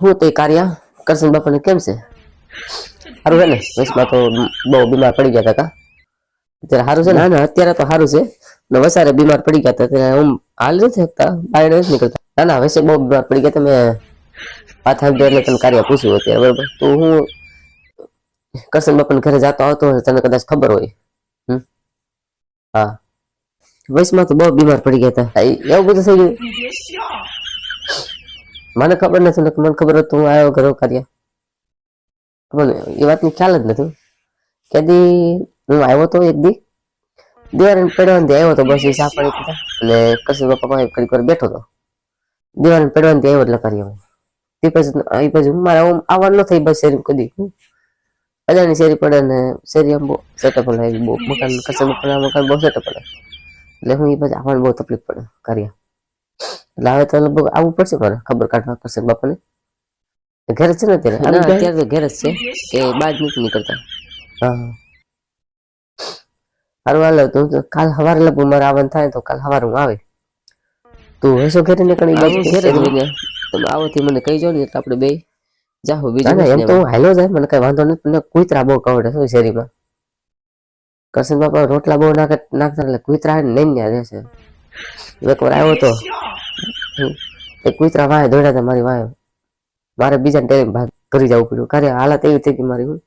હું તે કાર્ય કરશન બાપાને કેમ છે? સારું છે ને? વચમાં તો બહુ બીમાર પડી ગયા હતા કા અત્યારે સારું છે ને? ના ના અત્યારે તો સારું છે. ને વસારે બીમાર પડી ગયા હતા ત્યારે હું હાલ નથી શકતા બહાર નથી નીકળતા. ના ના વૈસે બહુ બીમાર પડી ગયા તમે પાછા આવી ગયા એટલે તને કાર્ય પૂછ્યું અત્યારે બરોબર? તો હું કરશન બાપાને ઘરે જતો આવતો હોય તને કદાચ ખબર હોય. હમ? હા. વયસમાં તો બહુ બીમાર પડી ગયા હતા. હા, એ- એવું બધું થઈ ગયું. મને ખબર નથી ને મને ખબર હતું, હું આવ્યો ઘરો કાર્ય. મને એ વાતની ખ્યાલ જ નથી. કેદી, હું આવ્યો તો એક દી. દિવાળી પેડવાની આવ્યો તો બસ એ પાણી પીધા. અને કશું પપ્પા પાસે ઘડીક વાર બેઠો તો. દિવાળી પેડવાની આવ્યો એટલે કર્યો તે પછી એ પછી મારે આવવા ન થઈ બસ શેરી કદી. અજાની શેરી પડે ને શેરી આમ બહુ સેટઅપ બહુ મકાન કશું મકાન બહુ સેટઅપ પડે એટલે હું એ પછી આવવાનું બહુ તકલીફ પડે, કાર્ય. એટલે હવે તો લગભગ આવવું પડશે મારે ખબર કાઢવા પડશે બાપાને. ઘરે છે ને અત્યારે? અત્યારે તો ઘરે જ છે. કે બહાર નથી નીકળતા. હા. સારું હાલો તો કાલ સવારે લગભગ મારે આવવાનું થાય તો કાલ સવારે હું આવે. તું હશો ઘરે નીકળી બાજુ? ઘરે તમે આવો થી મને કહી જાઓ ને એટલે આપણે બે જાહો બીજું એમ તો હું હાલો જાય મને કઈ વાંધો નથી મને કુતરા બહુ કવડે છે શેરીમાં. કરશન બાપા રોટલા બહુ નાખે નાખતા એટલે કુતરા નહીં ને રહેશે. એક વાર આવ્યો તો. એ કુતરા વાય દોડ્યા હતા મારી વાય મારે બીજા ટાઈમ ભાગ કરી જવું પડ્યું. કાર્ય હાલત એવી થઈ ગઈ મારી હું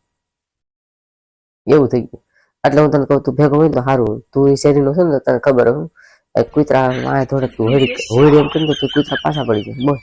એવું થઈ ગયું. એટલે હું તને કહું, તું ભેગો હોય તો સારું તું એ શેરીનો છે ને તને ખબર હોય કુતરા વાય થોડે તું હોળી હોળી એમ કરીને તું કૂતરા પાછા પડી જાય બોલ.